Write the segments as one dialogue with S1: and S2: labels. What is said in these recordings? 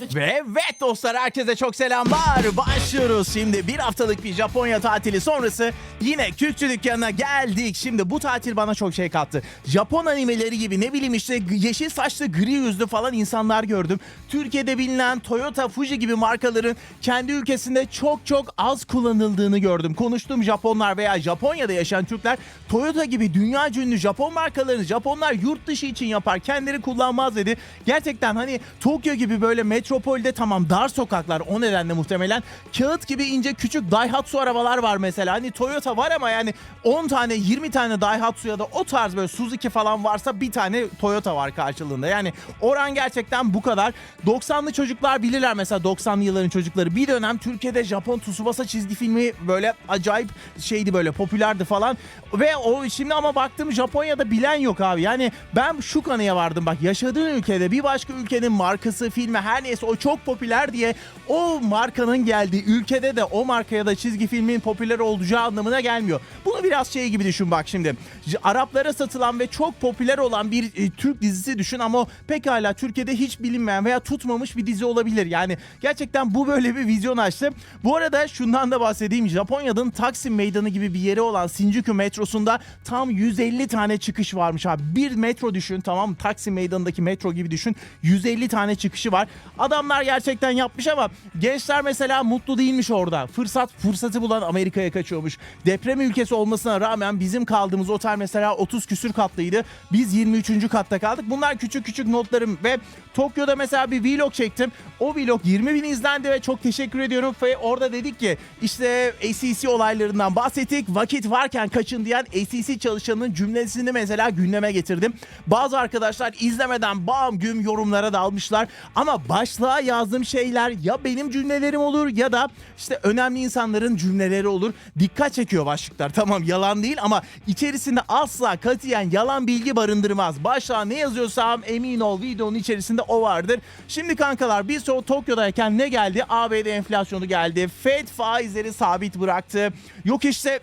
S1: Ve evet dostlar herkese çok selamlar. Başlıyoruz şimdi bir haftalık bir Japonya tatili sonrası yine Kürkçü dükkanına geldik. Şimdi bu tatil bana çok şey kattı. Japon animeleri gibi ne bileyim işte yeşil saçlı gri yüzlü falan insanlar gördüm. Türkiye'de bilinen Toyota, Fuji gibi markaların kendi ülkesinde çok çok az kullanıldığını gördüm. Konuştuğum Japonlar veya Japonya'da yaşayan Türkler Toyota gibi dünya ünlü Japon markalarını Japonlar yurt dışı için yapar kendileri kullanmaz dedi. Gerçekten hani Tokyo gibi böyle metropolde tamam dar sokaklar o nedenle muhtemelen kağıt gibi ince küçük Daihatsu arabalar var mesela. Hani Toyota var ama yani 10 tane 20 tane Daihatsu ya da o tarz böyle Suzuki falan varsa bir tane Toyota var karşılığında. Yani oran gerçekten bu kadar. 90'lı çocuklar bilirler mesela 90'lı yılların çocukları. Bir dönem Türkiye'de Japon Tsubasa çizgi filmi böyle acayip şeydi böyle popülerdi falan. Ve o şimdi ama baktım Japonya'da bilen yok abi. Yani ben şu kanıya vardım bak yaşadığın ülkede bir başka ülkenin markası, filmi her neyse o çok popüler diye o markanın geldiği ülkede de o markaya da çizgi filmin popüler olacağı anlamına gelmiyor. Bunu biraz şey gibi düşün bak şimdi. Araplara satılan ve çok popüler olan bir e, Türk dizisi düşün ama pekala Türkiye'de hiç bilinmeyen veya tutmamış bir dizi olabilir. Yani gerçekten bu böyle bir vizyon açtı. Bu arada şundan da bahsedeyim. Japonya'nın Taksim Meydanı gibi bir yeri olan Shinjuku metrosunda tam 150 tane çıkış varmış abi. Bir metro düşün tamam? Taksim Meydanı'ndaki metro gibi düşün. 150 tane çıkışı var. Adamlar gerçekten yapmış ama gençler mesela mutlu değilmiş orada. Fırsat fırsatı bulan Amerika'ya kaçıyormuş. Deprem ülkesi olmasına rağmen bizim kaldığımız otel mesela 30 küsür katlıydı. Biz 23. katta kaldık. Bunlar küçük küçük notlarım ve Tokyo'da mesela bir vlog çektim. O vlog 20 bin izlendi ve çok teşekkür ediyorum. Ve orada dedik ki işte ACC olaylarından bahsettik. Vakit varken kaçın diyen ACC çalışanının cümlesini mesela gündeme getirdim. Bazı arkadaşlar izlemeden bam güm yorumlara dalmışlar. Ama başlığa yazdığım şeyler ya benim cümlelerim olur ya da işte önemli insanların cümleleri olur. Dikkat çekiyor başlıklar. Tamam yalan değil ama içerisinde asla katiyen yalan bilgi barındırmaz. Başlığa ne yazıyorsam emin ol videonun içerisinde o vardır. Şimdi kankalar biz o Tokyo'dayken ne geldi? ABD enflasyonu geldi. Fed faizleri sabit bıraktı. Yok işte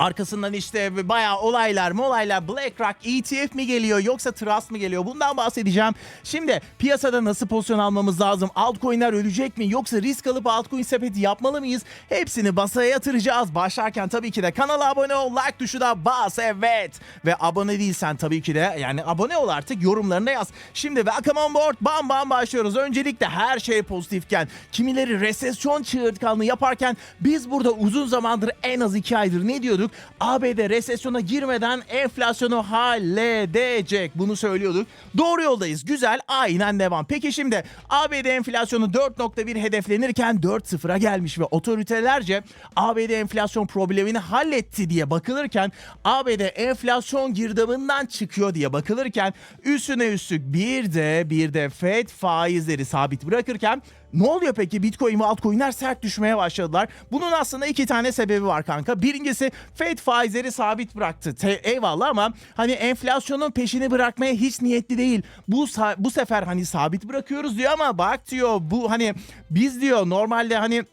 S1: Arkasından işte bayağı olaylar mı olaylar BlackRock ETF mi geliyor yoksa Trust mı geliyor bundan bahsedeceğim. Şimdi piyasada nasıl pozisyon almamız lazım? Altcoin'ler ölecek mi yoksa risk alıp altcoin sepeti yapmalı mıyız? Hepsini basaya yatıracağız. Başlarken tabii ki de kanala abone ol, like tuşu da bas evet. Ve abone değilsen tabii ki de yani abone ol artık yorumlarına yaz. Şimdi welcome on board bam bam başlıyoruz. Öncelikle her şey pozitifken kimileri resesyon çığırtkanlığı yaparken biz burada uzun zamandır en az iki aydır ne diyorduk? ABD resesyona girmeden enflasyonu halledecek. Bunu söylüyorduk. Doğru yoldayız. Güzel. Aynen devam. Peki şimdi ABD enflasyonu 4.1 hedeflenirken 4.0'a gelmiş ve otoritelerce ABD enflasyon problemini halletti diye bakılırken ABD enflasyon girdabından çıkıyor diye bakılırken üstüne üstlük bir de bir de Fed faizleri sabit bırakırken ne oluyor peki? Bitcoin ve altcoin'ler sert düşmeye başladılar. Bunun aslında iki tane sebebi var kanka. Birincisi Fed faizleri sabit bıraktı. Te- eyvallah ama hani enflasyonun peşini bırakmaya hiç niyetli değil. Bu bu sefer hani sabit bırakıyoruz diyor ama bak diyor bu hani biz diyor normalde hani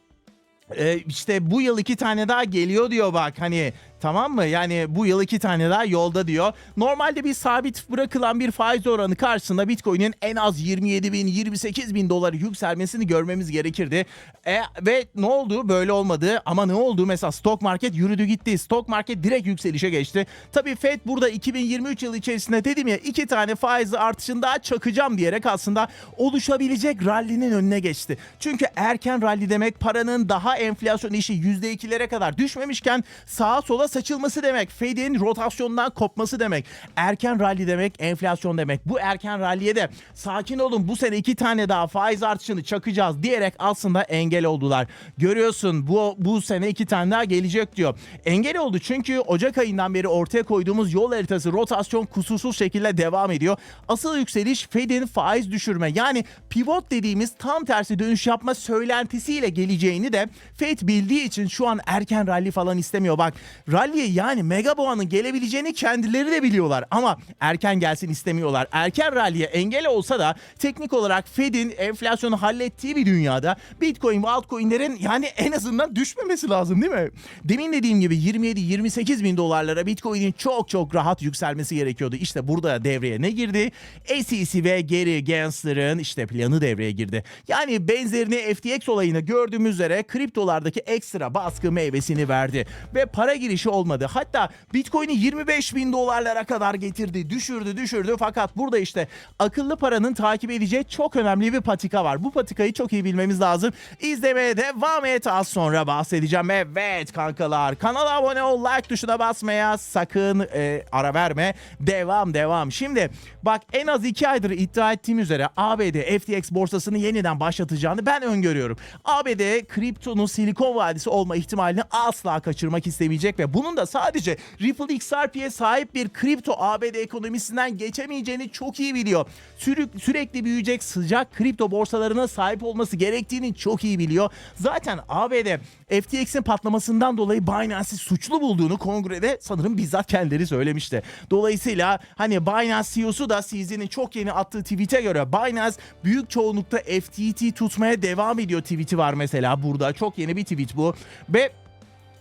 S1: e, işte bu yıl iki tane daha geliyor diyor bak hani tamam mı? Yani bu yıl iki tane daha yolda diyor. Normalde bir sabit bırakılan bir faiz oranı karşısında Bitcoin'in en az 27 bin 28 bin doları yükselmesini görmemiz gerekirdi. E, ve ne oldu? Böyle olmadı ama ne oldu? Mesela stock market yürüdü gitti. Stock market direkt yükselişe geçti. Tabii Fed burada 2023 yılı içerisinde dedim ya iki tane faiz artışını daha çakacağım diyerek aslında oluşabilecek rallinin önüne geçti. Çünkü erken rally demek paranın daha enflasyon işi %2'lere kadar düşmemişken sağa sola saçılması demek. Fed'in rotasyondan kopması demek. Erken rally demek enflasyon demek. Bu erken ralliye de sakin olun bu sene iki tane daha faiz artışını çakacağız diyerek aslında engel oldular. Görüyorsun bu bu sene iki tane daha gelecek diyor. Engel oldu çünkü Ocak ayından beri ortaya koyduğumuz yol haritası rotasyon kusursuz şekilde devam ediyor. Asıl yükseliş Fed'in faiz düşürme yani pivot dediğimiz tam tersi dönüş yapma söylentisiyle geleceğini de Fed bildiği için şu an erken rally falan istemiyor. Bak rally yani Mega Boğa'nın gelebileceğini kendileri de biliyorlar. Ama erken gelsin istemiyorlar. Erken rally'e engel olsa da teknik olarak Fed'in enflasyonu hallettiği bir dünyada Bitcoin ve altcoin'lerin yani en azından düşmemesi lazım değil mi? Demin dediğim gibi 27-28 bin dolarlara Bitcoin'in çok çok rahat yükselmesi gerekiyordu. İşte burada devreye ne girdi? SEC ve Gary Gensler'ın işte planı devreye girdi. Yani benzerini FTX olayını gördüğümüz üzere kriptolardaki ekstra baskı meyvesini verdi. Ve para girişi olmadı. Hatta Bitcoin'i 25 bin dolarlara kadar getirdi. Düşürdü düşürdü fakat burada işte akıllı paranın takip edeceği çok önemli bir patika var. Bu patikayı çok iyi bilmemiz lazım. İzlemeye devam et az sonra bahsedeceğim. Evet kankalar kanala abone ol like tuşuna basmaya sakın e, ara verme. Devam devam. Şimdi bak en az 2 aydır iddia ettiğim üzere ABD FTX borsasını yeniden başlatacağını ben öngörüyorum. ABD kriptonun silikon vadisi olma ihtimalini asla kaçırmak istemeyecek ve bunun da sadece Ripple XRP'ye sahip bir kripto ABD ekonomisinden geçemeyeceğini çok iyi biliyor. Sürü- sürekli büyüyecek sıcak kripto borsalarına sahip olması gerektiğini çok iyi biliyor. Zaten ABD FTX'in patlamasından dolayı Binance'i suçlu bulduğunu kongrede sanırım bizzat kendileri söylemişti. Dolayısıyla hani Binance CEO'su da CZ'nin çok yeni attığı tweet'e göre Binance büyük çoğunlukta FTT tutmaya devam ediyor tweet'i var mesela burada. Çok yeni bir tweet bu. Ve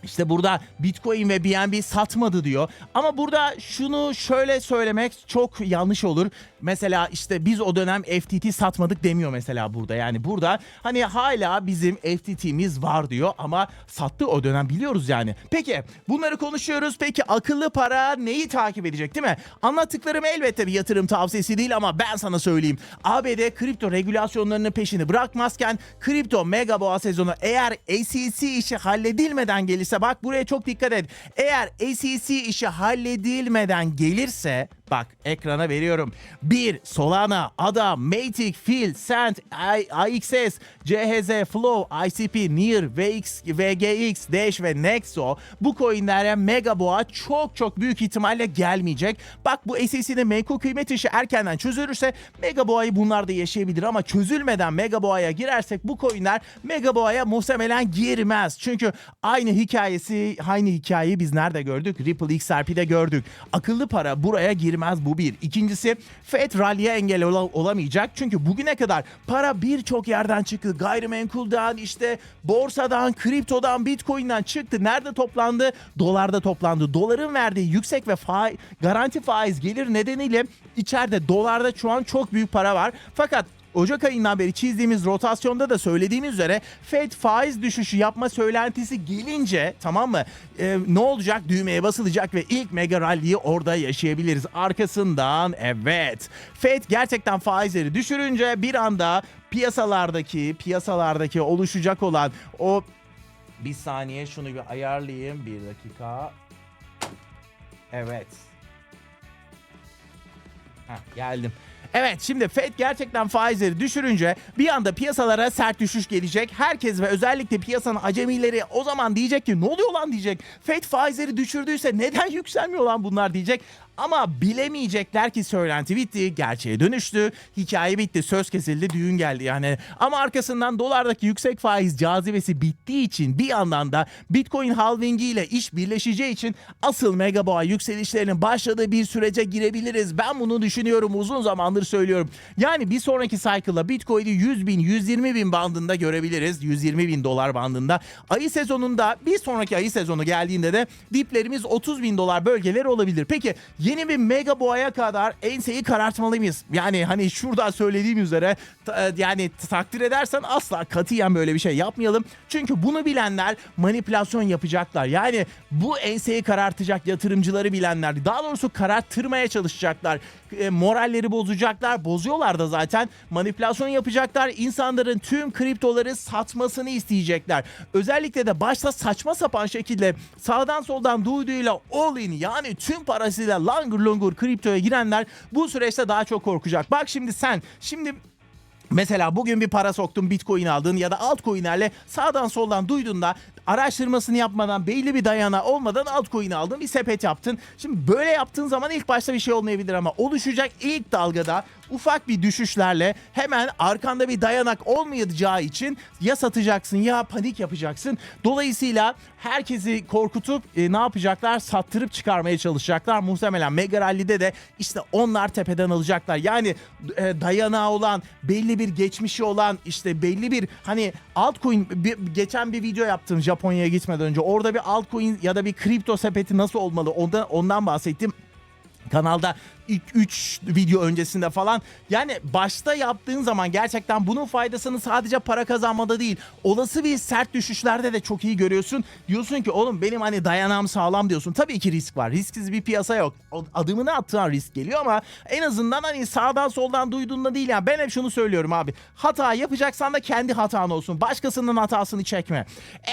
S1: işte burada Bitcoin ve BNB satmadı diyor. Ama burada şunu şöyle söylemek çok yanlış olur. Mesela işte biz o dönem FTT satmadık demiyor mesela burada. Yani burada hani hala bizim FTT'miz var diyor ama sattı o dönem biliyoruz yani. Peki bunları konuşuyoruz. Peki akıllı para neyi takip edecek değil mi? Anlattıklarım elbette bir yatırım tavsiyesi değil ama ben sana söyleyeyim. ABD kripto regülasyonlarının peşini bırakmazken kripto mega boğa sezonu eğer SEC işi halledilmeden gelirse bak buraya çok dikkat et. Eğer SEC işi halledilmeden gelirse bak ekrana veriyorum. 1. Solana, ADA, Matic, Phil, Sand, I- IXS, CHZ, Flow, ICP, Near, VX, VGX, Dash ve Nexo bu coinlere mega boğa çok çok büyük ihtimalle gelmeyecek. Bak bu SEC'nin menkul kıymet işi erkenden çözülürse mega boğayı bunlar da yaşayabilir ama çözülmeden mega boğaya girersek bu coinler mega boğaya muhtemelen girmez. Çünkü aynı hikayesi aynı hikayeyi biz nerede gördük? Ripple XRP'de gördük. Akıllı para buraya girmez bu bir. İkincisi Fed rally'e engel ola- olamayacak. Çünkü bugüne kadar para birçok yerden çıktı. Gayrimenkulden işte borsadan, kriptodan, bitcoin'den çıktı. Nerede toplandı? Dolarda toplandı. Doların verdiği yüksek ve fa- garanti faiz gelir nedeniyle içeride dolarda şu an çok büyük para var. Fakat Ocak ayından beri çizdiğimiz rotasyonda da söylediğimiz üzere Fed faiz düşüşü yapma söylentisi gelince tamam mı e, ne olacak düğmeye basılacak ve ilk mega rally'yi orada yaşayabiliriz. Arkasından evet Fed gerçekten faizleri düşürünce bir anda piyasalardaki piyasalardaki oluşacak olan o bir saniye şunu bir ayarlayayım bir dakika. Evet. Heh, geldim. Evet şimdi Fed gerçekten faizleri düşürünce bir anda piyasalara sert düşüş gelecek. Herkes ve özellikle piyasanın acemileri o zaman diyecek ki ne oluyor lan diyecek. Fed faizleri düşürdüyse neden yükselmiyor lan bunlar diyecek. Ama bilemeyecekler ki söylenti bitti, gerçeğe dönüştü, hikaye bitti, söz kesildi, düğün geldi yani. Ama arkasından dolardaki yüksek faiz cazibesi bittiği için bir yandan da Bitcoin halvingi ile iş birleşeceği için asıl mega boğa yükselişlerinin başladığı bir sürece girebiliriz. Ben bunu düşünüyorum uzun zamandır söylüyorum. Yani bir sonraki cycle'da Bitcoin'i 100 bin, 120 bin bandında görebiliriz. 120 bin dolar bandında. Ayı sezonunda bir sonraki ayı sezonu geldiğinde de diplerimiz 30 bin dolar bölgeleri olabilir. Peki yeni bir mega boğaya kadar enseyi karartmalı mıyız? Yani hani şurada söylediğim üzere ta- yani takdir edersen asla katiyen böyle bir şey yapmayalım. Çünkü bunu bilenler manipülasyon yapacaklar. Yani bu enseyi karartacak yatırımcıları bilenler daha doğrusu kararttırmaya çalışacaklar. E, moralleri bozacaklar. Bozuyorlar da zaten. Manipülasyon yapacaklar. İnsanların tüm kriptoları satmasını isteyecekler. Özellikle de başta saçma sapan şekilde sağdan soldan duyduğuyla all in yani tüm parasıyla langur lungur kriptoya girenler bu süreçte daha çok korkacak. Bak şimdi sen şimdi Mesela bugün bir para soktun bitcoin aldın ya da altcoin'lerle sağdan soldan duyduğunda araştırmasını yapmadan belli bir dayana olmadan altcoin aldın bir sepet yaptın. Şimdi böyle yaptığın zaman ilk başta bir şey olmayabilir ama oluşacak ilk dalgada ufak bir düşüşlerle hemen arkanda bir dayanak olmayacağı için ya satacaksın ya panik yapacaksın. Dolayısıyla herkesi korkutup e, ne yapacaklar? Sattırıp çıkarmaya çalışacaklar. Muhtemelen Mega Rally'de de işte onlar tepeden alacaklar. Yani e, dayanağı olan, belli bir geçmişi olan, işte belli bir hani altcoin bir, geçen bir video yaptım Japonya'ya gitmeden önce. Orada bir altcoin ya da bir kripto sepeti nasıl olmalı ondan ondan bahsettim kanalda ilk 3 video öncesinde falan yani başta yaptığın zaman gerçekten bunun faydasını sadece para kazanmada değil olası bir sert düşüşlerde de çok iyi görüyorsun. Diyorsun ki oğlum benim hani dayanağım sağlam diyorsun. Tabii ki risk var. Risksiz bir piyasa yok. Adımını attığın risk geliyor ama en azından hani sağdan soldan duyduğunda değil yani. Ben hep şunu söylüyorum abi. Hata yapacaksan da kendi hatan olsun. Başkasının hatasını çekme.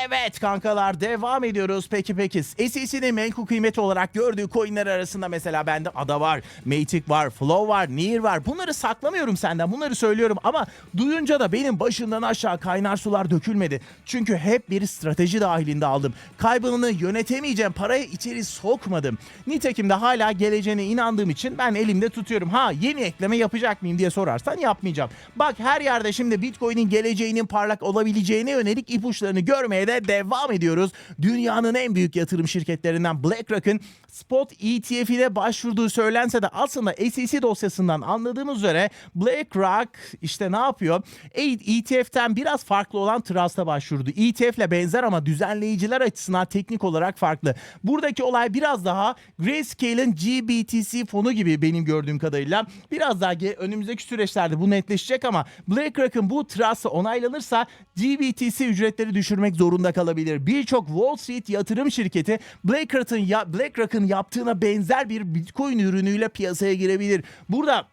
S1: Evet kankalar devam ediyoruz. Peki peki. SEC'nin menkul kıymeti olarak gördüğü coinler arasında mesela bende Ada var. Matic var, Flow var, Near var. Bunları saklamıyorum senden. Bunları söylüyorum ama duyunca da benim başından aşağı kaynar sular dökülmedi. Çünkü hep bir strateji dahilinde aldım. Kaybını yönetemeyeceğim parayı içeri sokmadım. Nitekim de hala geleceğine inandığım için ben elimde tutuyorum. Ha yeni ekleme yapacak mıyım diye sorarsan yapmayacağım. Bak her yerde şimdi Bitcoin'in geleceğinin parlak olabileceğine yönelik ipuçlarını görmeye de devam ediyoruz. Dünyanın en büyük yatırım şirketlerinden BlackRock'ın spot ETF'ine başvurduğu söylense de aslında SEC dosyasından anladığımız üzere BlackRock işte ne yapıyor? ETF'ten biraz farklı olan Trust'a başvurdu. ETF ile benzer ama düzenleyiciler açısından teknik olarak farklı. Buradaki olay biraz daha Grayscale'in GBTC fonu gibi benim gördüğüm kadarıyla. Biraz daha önümüzdeki süreçlerde bu netleşecek ama BlackRock'ın bu Trust'ı onaylanırsa GBTC ücretleri düşürmek zorunda kalabilir. Birçok Wall Street yatırım şirketi BlackRock'ın ya BlackRock'ın yaptığına benzer bir Bitcoin ürünüyle piyasaya girebilir. Burada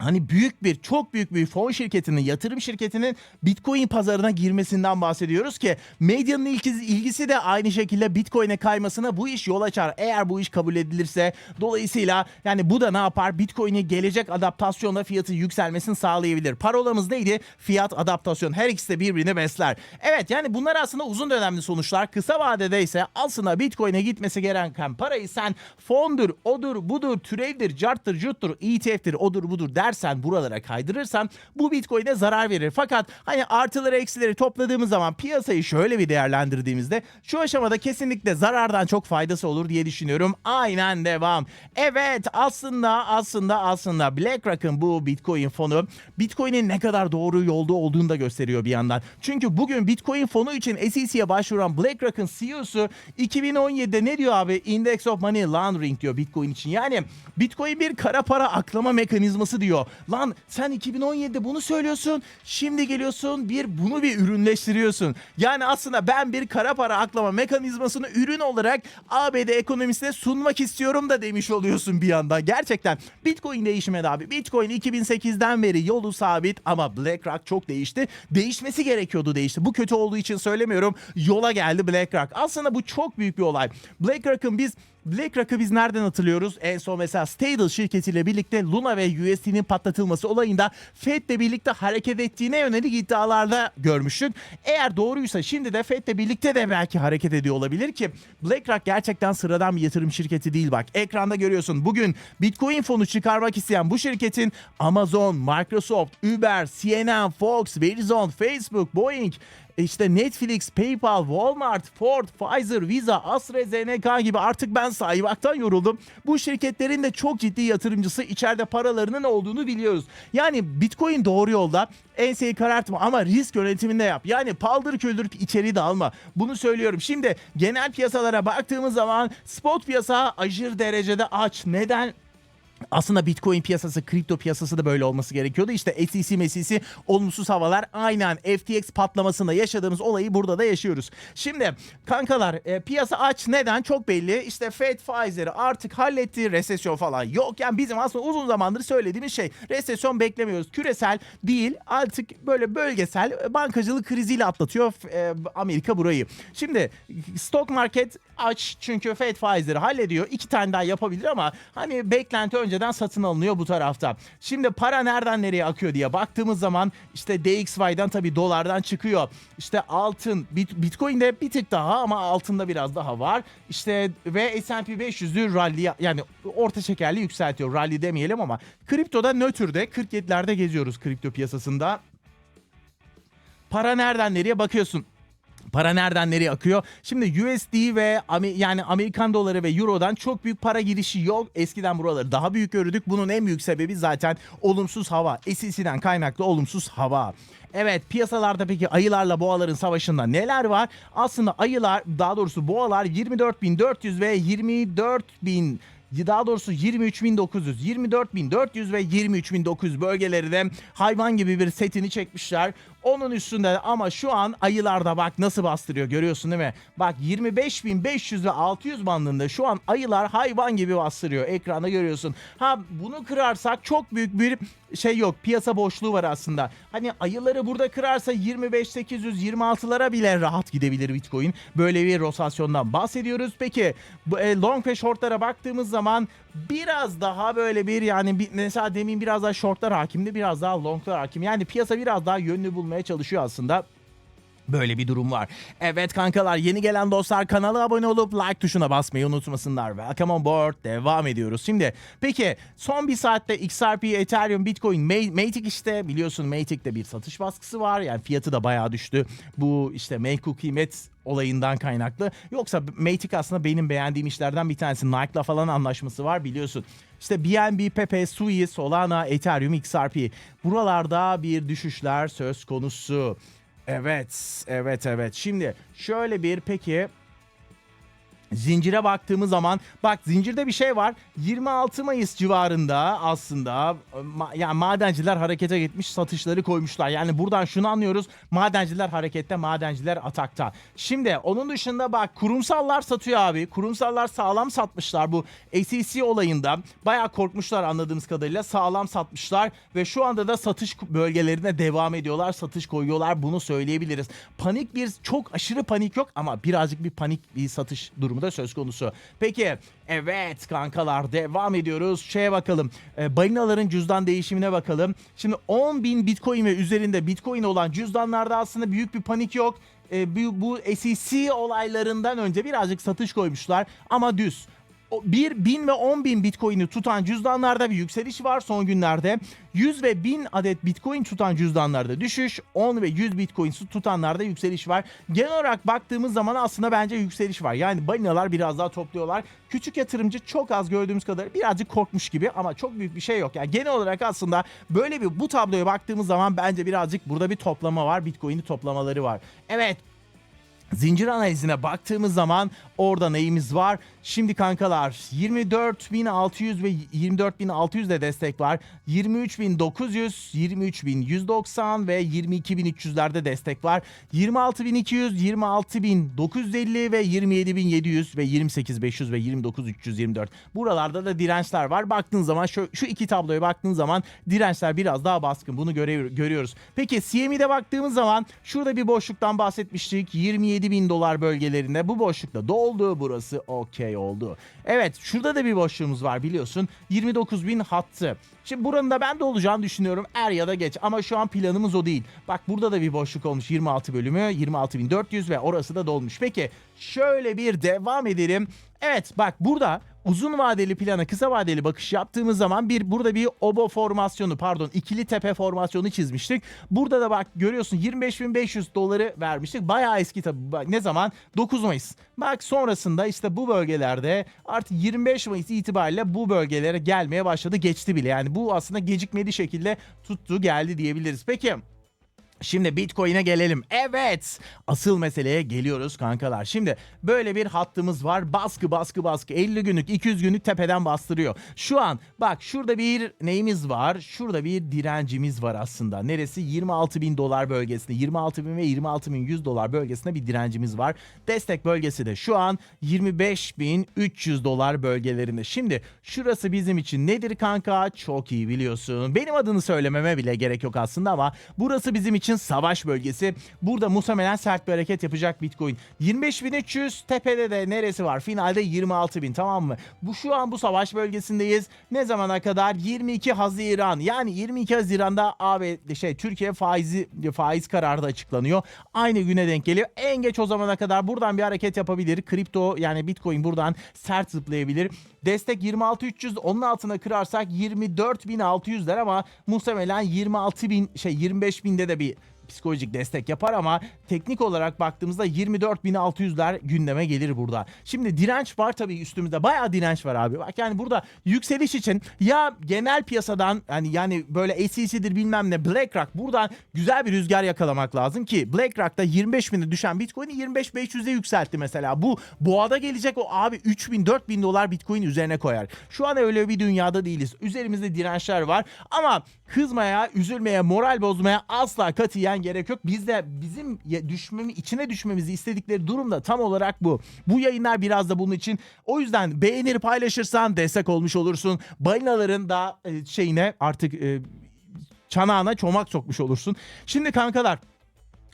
S1: Hani büyük bir, çok büyük bir fon şirketinin, yatırım şirketinin Bitcoin pazarına girmesinden bahsediyoruz ki medyanın ilgisi, de aynı şekilde Bitcoin'e kaymasına bu iş yol açar. Eğer bu iş kabul edilirse dolayısıyla yani bu da ne yapar? Bitcoin'i gelecek adaptasyonla fiyatı yükselmesini sağlayabilir. Parolamız neydi? Fiyat adaptasyon. Her ikisi de birbirini besler. Evet yani bunlar aslında uzun dönemli sonuçlar. Kısa vadede ise aslında Bitcoin'e gitmesi gereken parayı sen fondur, odur, budur, türevdir, carttır, cuttur, ETF'tir, odur, budur dersen buralara kaydırırsan bu Bitcoin'e zarar verir. Fakat hani artıları eksileri topladığımız zaman piyasayı şöyle bir değerlendirdiğimizde şu aşamada kesinlikle zarardan çok faydası olur diye düşünüyorum. Aynen devam. Evet aslında aslında aslında BlackRock'ın bu Bitcoin fonu Bitcoin'in ne kadar doğru yolda olduğunu da gösteriyor bir yandan. Çünkü bugün Bitcoin fonu için SEC'ye başvuran BlackRock'ın CEO'su 2017'de ne diyor abi? Index of Money Laundering diyor Bitcoin için. Yani Bitcoin bir kara para aklama mekanizması diyor. Lan sen 2017'de bunu söylüyorsun. Şimdi geliyorsun bir bunu bir ürünleştiriyorsun. Yani aslında ben bir kara para aklama mekanizmasını ürün olarak ABD ekonomisine sunmak istiyorum da demiş oluyorsun bir yandan. Gerçekten Bitcoin değişmedi abi. Bitcoin 2008'den beri yolu sabit ama BlackRock çok değişti. Değişmesi gerekiyordu değişti. Bu kötü olduğu için söylemiyorum. Yola geldi BlackRock. Aslında bu çok büyük bir olay. BlackRock'ın biz BlackRock'ı biz nereden hatırlıyoruz? En son mesela Stable şirketiyle birlikte Luna ve USD'nin patlatılması olayında Fed'le birlikte hareket ettiğine yönelik iddialarda görmüştük. Eğer doğruysa şimdi de Fed'le birlikte de belki hareket ediyor olabilir ki BlackRock gerçekten sıradan bir yatırım şirketi değil bak. Ekranda görüyorsun bugün Bitcoin fonu çıkarmak isteyen bu şirketin Amazon, Microsoft, Uber, CNN, Fox, Verizon, Facebook, Boeing, işte Netflix, PayPal, Walmart, Ford, Pfizer, Visa, AstraZeneca gibi artık ben saymaktan yoruldum. Bu şirketlerin de çok ciddi yatırımcısı içeride paralarının olduğunu biliyoruz. Yani Bitcoin doğru yolda enseyi karartma ama risk yönetiminde yap. Yani paldır küldür içeriği de alma. Bunu söylüyorum. Şimdi genel piyasalara baktığımız zaman spot piyasa aşırı derecede aç. Neden? Aslında Bitcoin piyasası, kripto piyasası da böyle olması gerekiyordu. İşte SEC, MESEC olumsuz havalar aynen FTX patlamasında yaşadığımız olayı burada da yaşıyoruz. Şimdi kankalar e, piyasa aç neden? Çok belli. İşte Fed faizleri artık halletti. Resesyon falan yok. Yani bizim aslında uzun zamandır söylediğimiz şey resesyon beklemiyoruz. Küresel değil artık böyle bölgesel bankacılık kriziyle atlatıyor e, Amerika burayı. Şimdi stock market aç çünkü Fed faizleri hallediyor. İki tane daha yapabilir ama hani beklenti önce önceden satın alınıyor bu tarafta. Şimdi para nereden nereye akıyor diye baktığımız zaman işte DXY'dan tabii dolardan çıkıyor. İşte altın, bit, Bitcoin'de bir tık daha ama altında biraz daha var. İşte ve S&P 500'ü rally yani orta şekerli yükseltiyor. Rally demeyelim ama kriptoda nötrde 47'lerde geziyoruz kripto piyasasında. Para nereden nereye bakıyorsun? Para nereden nereye akıyor? Şimdi USD ve yani Amerikan doları ve Euro'dan çok büyük para girişi yok. Eskiden buraları daha büyük gördük. Bunun en büyük sebebi zaten olumsuz hava. SEC'den kaynaklı olumsuz hava. Evet piyasalarda peki ayılarla boğaların savaşında neler var? Aslında ayılar daha doğrusu boğalar 24.400 ve 24.000 daha doğrusu 23.900, 24.400 ve 23.900 bölgelerinde hayvan gibi bir setini çekmişler. Onun üstünde ama şu an ayılarda bak nasıl bastırıyor görüyorsun değil mi? Bak 25.500 ve 600 bandında şu an ayılar hayvan gibi bastırıyor. Ekranda görüyorsun. Ha bunu kırarsak çok büyük bir şey yok. Piyasa boşluğu var aslında. Hani ayıları burada kırarsa 25.800 26'lara bile rahat gidebilir Bitcoin. Böyle bir rotasyondan bahsediyoruz. Peki e, long ve shortlara baktığımız zaman biraz daha böyle bir yani bir, mesela demin biraz daha shortlar hakimdi biraz daha longlar hakim. Yani piyasa biraz daha yönünü bulmaya çalışıyor aslında. Böyle bir durum var. Evet kankalar yeni gelen dostlar kanala abone olup like tuşuna basmayı unutmasınlar. Welcome on board. Devam ediyoruz. Şimdi peki son bir saatte XRP, Ethereum, Bitcoin, Ma- Matic işte biliyorsun Matic'te bir satış baskısı var. Yani fiyatı da bayağı düştü. Bu işte menkul kıymet olayından kaynaklı. Yoksa Matic aslında benim beğendiğim işlerden bir tanesi. Nike'la falan anlaşması var biliyorsun. İşte BNB, Pepe, Sui, Solana, Ethereum, XRP. Buralarda bir düşüşler söz konusu. Evet, evet, evet. Şimdi şöyle bir peki Zincire baktığımız zaman bak zincirde bir şey var. 26 Mayıs civarında aslında ma- yani madenciler harekete gitmiş satışları koymuşlar. Yani buradan şunu anlıyoruz. Madenciler harekette, madenciler atakta. Şimdi onun dışında bak kurumsallar satıyor abi. Kurumsallar sağlam satmışlar bu SEC olayında. Bayağı korkmuşlar anladığımız kadarıyla. Sağlam satmışlar ve şu anda da satış bölgelerine devam ediyorlar. Satış koyuyorlar. Bunu söyleyebiliriz. Panik bir çok aşırı panik yok ama birazcık bir panik bir satış durumu da söz konusu. Peki evet kankalar devam ediyoruz. Şeye bakalım. E, balinaların cüzdan değişimine bakalım. Şimdi 10 bin bitcoin ve üzerinde bitcoin olan cüzdanlarda aslında büyük bir panik yok. E, bu, bu SEC olaylarından önce birazcık satış koymuşlar ama düz. O 1, 1000 ve 10 bin bitcoin'i tutan cüzdanlarda bir yükseliş var son günlerde. 100 ve 1000 adet bitcoin tutan cüzdanlarda düşüş, 10 ve 100 bitcoin tutanlarda yükseliş var. Genel olarak baktığımız zaman aslında bence yükseliş var. Yani balinalar biraz daha topluyorlar. Küçük yatırımcı çok az gördüğümüz kadar birazcık korkmuş gibi ama çok büyük bir şey yok. Yani genel olarak aslında böyle bir bu tabloya baktığımız zaman bence birazcık burada bir toplama var. Bitcoin'i toplamaları var. Evet Zincir analizine baktığımız zaman orada neyimiz var? Şimdi kankalar 24.600 ve 24.600 de destek var. 23.900, 23.190 ve 22.300'lerde destek var. 26.200, 26.950 ve 27.700 ve 28.500 ve 29.324. Buralarda da dirençler var. Baktığın zaman şu, şu iki tabloya baktığın zaman dirençler biraz daha baskın. Bunu göre, görüyoruz. Peki CME'de baktığımız zaman şurada bir boşluktan bahsetmiştik. 27 bin dolar bölgelerinde bu boşlukta doldu. Burası okey oldu. Evet şurada da bir boşluğumuz var biliyorsun. 29 bin hattı. Şimdi buranın da ben de olacağını düşünüyorum er ya da geç ama şu an planımız o değil. Bak burada da bir boşluk olmuş 26 bölümü 26.400 ve orası da dolmuş. Peki şöyle bir devam edelim. Evet bak burada uzun vadeli plana kısa vadeli bakış yaptığımız zaman bir burada bir obo formasyonu pardon ikili tepe formasyonu çizmiştik. Burada da bak görüyorsun 25.500 doları vermiştik. Bayağı eski tabii. Bak, ne zaman? 9 Mayıs. Bak sonrasında işte bu bölgelerde artık 25 Mayıs itibariyle bu bölgelere gelmeye başladı. Geçti bile. Yani bu aslında gecikmeli şekilde tuttu geldi diyebiliriz. Peki Şimdi Bitcoin'e gelelim. Evet. Asıl meseleye geliyoruz kankalar. Şimdi böyle bir hattımız var. Baskı baskı baskı. 50 günlük 200 günlük tepeden bastırıyor. Şu an bak şurada bir neyimiz var? Şurada bir direncimiz var aslında. Neresi? 26 bin dolar bölgesinde. 26 bin ve 26 bin 100 dolar bölgesinde bir direncimiz var. Destek bölgesi de şu an 25 bin 300 dolar bölgelerinde. Şimdi şurası bizim için nedir kanka? Çok iyi biliyorsun. Benim adını söylememe bile gerek yok aslında ama burası bizim için için savaş bölgesi. Burada muhtemelen sert bir hareket yapacak Bitcoin. 25.300 tepede de neresi var? Finalde 26.000 tamam mı? Bu şu an bu savaş bölgesindeyiz. Ne zamana kadar? 22 Haziran. Yani 22 Haziran'da AB şey Türkiye faizi faiz kararı da açıklanıyor. Aynı güne denk geliyor. En geç o zamana kadar buradan bir hareket yapabilir. Kripto yani Bitcoin buradan sert zıplayabilir. Destek 26.300 onun altına kırarsak 24.600'ler ama muhtemelen 26.000 şey 25.000'de de bir psikolojik destek yapar ama teknik olarak baktığımızda 24.600'ler gündeme gelir burada. Şimdi direnç var tabii üstümüzde. Bayağı direnç var abi. Bak yani burada yükseliş için ya genel piyasadan hani yani böyle SEC'dir bilmem ne BlackRock buradan güzel bir rüzgar yakalamak lazım ki BlackRock'ta 25.000'e düşen Bitcoin'i 25.500'e yükseltti mesela. Bu boğada gelecek o abi 3000 4000 dolar Bitcoin üzerine koyar. Şu an öyle bir dünyada değiliz. Üzerimizde dirençler var ama kızmaya, üzülmeye, moral bozmaya asla katiyen gerek yok. Biz de bizim düşmemi, içine düşmemizi istedikleri durumda tam olarak bu. Bu yayınlar biraz da bunun için. O yüzden beğenir paylaşırsan destek olmuş olursun. Balinaların da e, şeyine artık e, çanağına çomak sokmuş olursun. Şimdi kankalar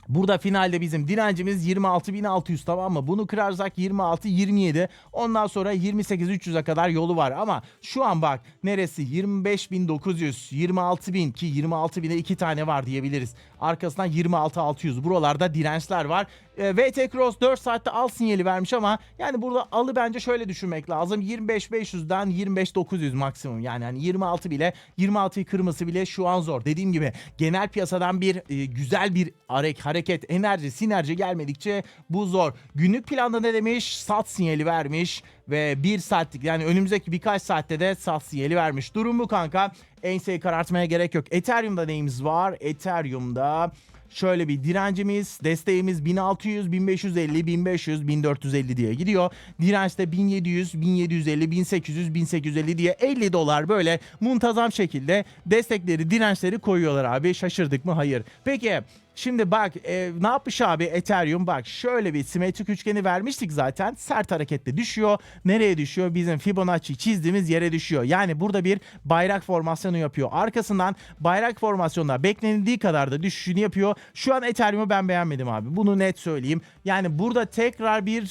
S1: Burada finalde bizim direncimiz 26.600 tamam mı? Bunu kırarsak 26-27. Ondan sonra 28.300'e kadar yolu var. Ama şu an bak neresi? 25.900, 26.000 ki 26.000'e iki tane var diyebiliriz. Arkasından 26.600. Buralarda dirençler var. E, VT Cross 4 saatte al sinyali vermiş ama yani burada alı bence şöyle düşünmek lazım. 25.500'den 25.900 maksimum. Yani hani 26 bile 26'yı kırması bile şu an zor. Dediğim gibi genel piyasadan bir e, güzel bir hareket, hareket, enerji, sinerji gelmedikçe bu zor. Günlük planda ne demiş? Sat sinyali vermiş ve bir saatlik yani önümüzdeki birkaç saatte de sat sinyali vermiş. Durum bu kanka. Enseyi karartmaya gerek yok. Ethereum'da neyimiz var? Ethereum'da Şöyle bir direncimiz, desteğimiz 1600, 1550, 1500, 1450 diye gidiyor. Dirençte 1700, 1750, 1800, 1850 diye 50 dolar böyle muntazam şekilde destekleri, dirençleri koyuyorlar abi. Şaşırdık mı? Hayır. Peki Şimdi bak e, ne yapmış abi Ethereum bak şöyle bir simetrik üçgeni vermiştik zaten sert hareketle düşüyor. Nereye düşüyor? Bizim Fibonacci çizdiğimiz yere düşüyor. Yani burada bir bayrak formasyonu yapıyor. Arkasından bayrak formasyonunda beklenildiği kadar da düşüşünü yapıyor. Şu an Ethereum'u ben beğenmedim abi. Bunu net söyleyeyim. Yani burada tekrar bir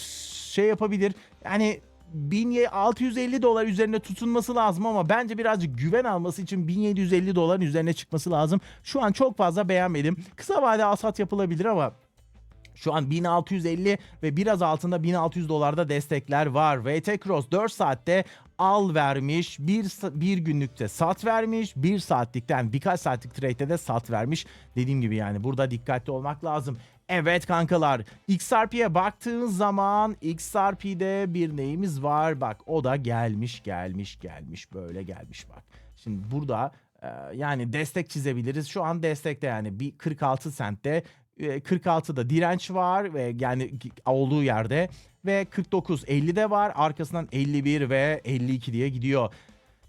S1: şey yapabilir. Yani 1650 dolar üzerine tutunması lazım ama bence birazcık güven alması için 1750 doların üzerine çıkması lazım. Şu an çok fazla beğenmedim. Kısa vade alsat yapılabilir ama şu an 1650 ve biraz altında 1600 dolarda destekler var. VT Cross 4 saatte al vermiş, bir, bir günlükte sat vermiş, bir saatlikten birkaç saatlik trade'de de sat vermiş. Dediğim gibi yani burada dikkatli olmak lazım. Evet kankalar XRP'ye baktığınız zaman XRP'de bir neyimiz var? Bak o da gelmiş gelmiş gelmiş böyle gelmiş bak. Şimdi burada e, yani destek çizebiliriz. Şu an destekte yani bir 46 sentte e, 46'da direnç var ve yani olduğu yerde ve 49 50'de var arkasından 51 ve 52 diye gidiyor.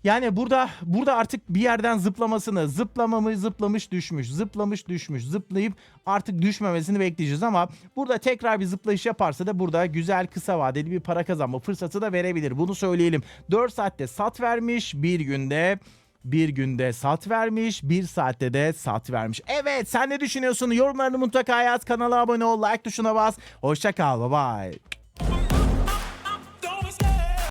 S1: Yani burada burada artık bir yerden zıplamasını zıplamamış zıplamış düşmüş zıplamış düşmüş zıplayıp artık düşmemesini bekleyeceğiz ama burada tekrar bir zıplayış yaparsa da burada güzel kısa vadeli bir para kazanma fırsatı da verebilir. Bunu söyleyelim. 4 saatte sat vermiş bir günde bir günde sat vermiş, bir saatte de sat vermiş. Evet sen ne düşünüyorsun? Yorumlarını mutlaka yaz. Kanala abone ol, like tuşuna bas. Hoşça kal, bye bye.